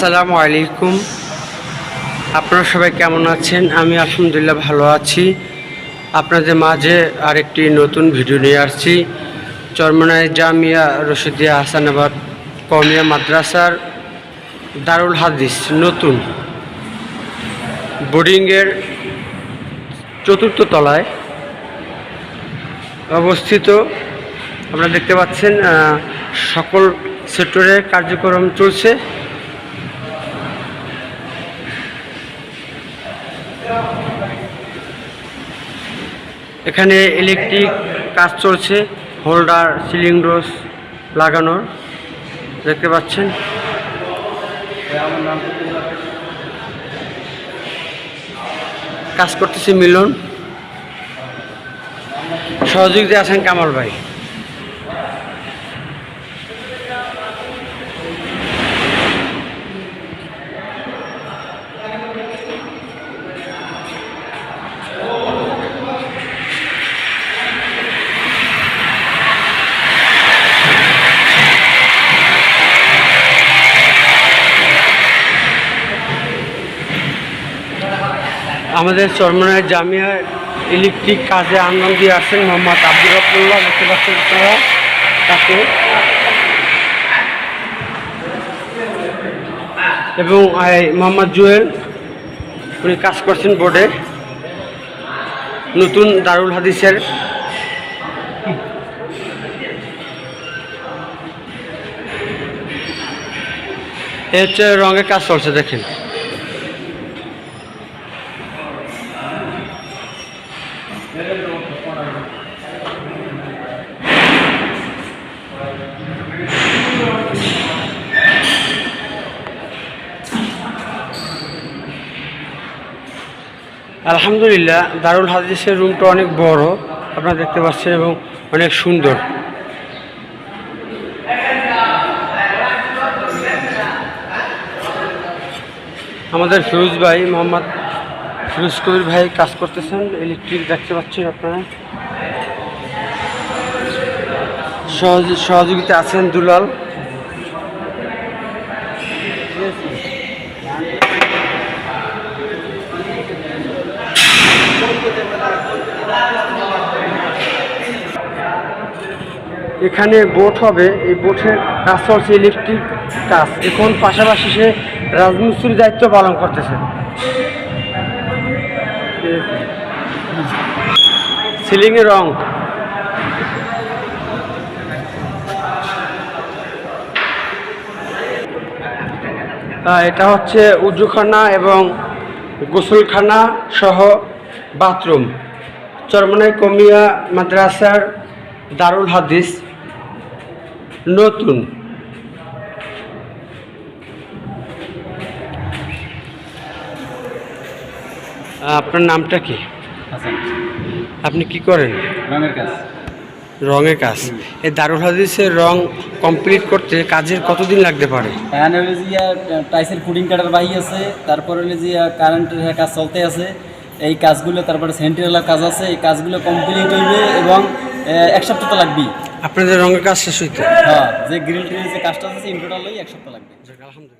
আসসালামু আলাইকুম। আপনারা সবাই কেমন আছেন? আমি আলহামদুলিল্লাহ ভালো আছি। আপনাদের মাঝে আরেকটি নতুন ভিডিও নিয়ে আসছি। চরমনায় জামিয়া রশিদিয়া হাসানাবাদ কমিয়া মাদ্রাসার দারুল হাদিস, নতুন। বোর্ডিংয়ের চতুর্থ তলায় অবস্থিত। আপনারা দেখতে পাচ্ছেন সকল সেক্টরে কার্যক্রম চলছে। এখানে ইলেকট্রিক কাজ চলছে হোল্ডার সিলিং রোস লাগানোর। দেখতে পাচ্ছেন? কাজ করতেছে মিলন। সহযোগিতা আছেন কামাল ভাই। আমাদের চরমনায় জামিয়া ইলেকট্রিক কাজে আন্দোলন দিয়ে আসছেন মোহাম্মদ আব্দুল রফুল্লাহ, দেখতে পাচ্ছেন আপনারা তাকে। এবং মোহাম্মদ জুয়েল, উনি কাজ করছেন বোর্ডে। নতুন দারুল হাদিসের। এ হচ্ছে রঙের কাজ চলছে, দেখেন। আলহামদুলিল্লাহ, দারুল হাদিসের রুমটা অনেক বড়, আপনারা দেখতে পাচ্ছেন, এবং অনেক সুন্দর। আমাদের ফিরোজ ভাই, মোহাম্মদ ফিরোজ কবির ভাই কাজ করতেছেন ইলেকট্রিক দেখতে পাচ্ছেন আপনারা। সহযোগিতা আছেন দুলাল। এখানে বোট হবে। এই বোটের কাজ চলছে ইলেকট্রিক কাজ। এখন পাশাপাশি সে রাজমিস্ত্রির দায়িত্ব পালন করতেছে। সিলিংয়ে রং। এটা হচ্ছে উজুখানা এবং গোসলখানা সহ বাথরুম। চরমনাই কমিয়া মাদ্রাসার দারুল হাদিস। নতুন। আপনার নামটা কি? আপনি কি করেন? রঙের কাজ। রঙের কাজ। এই দারুল হাদিসের রং কমপ্লিট করতে কাজের কতদিন লাগতে পারে? ফ্যান হলে যে টাইসের ফুডিং কাটার বাহি আছে তারপর হলে যে কারেন্টের কাজ চলতে আছে। এই কাজগুলো তারপরে সেন্ট্রালের কাজ আছে এই কাজগুলো কমপ্লিট হইবে এবং এক সপ্তাহ তো লাগবি আপনাদের রঙের কাজ শেষ হইতে। হ্যাঁ যে গ্রিল ট্রিল যে কাজটা আছে ইন টোটাল এক সপ্তাহ লাগবে। আলহামদুলিল্লাহ।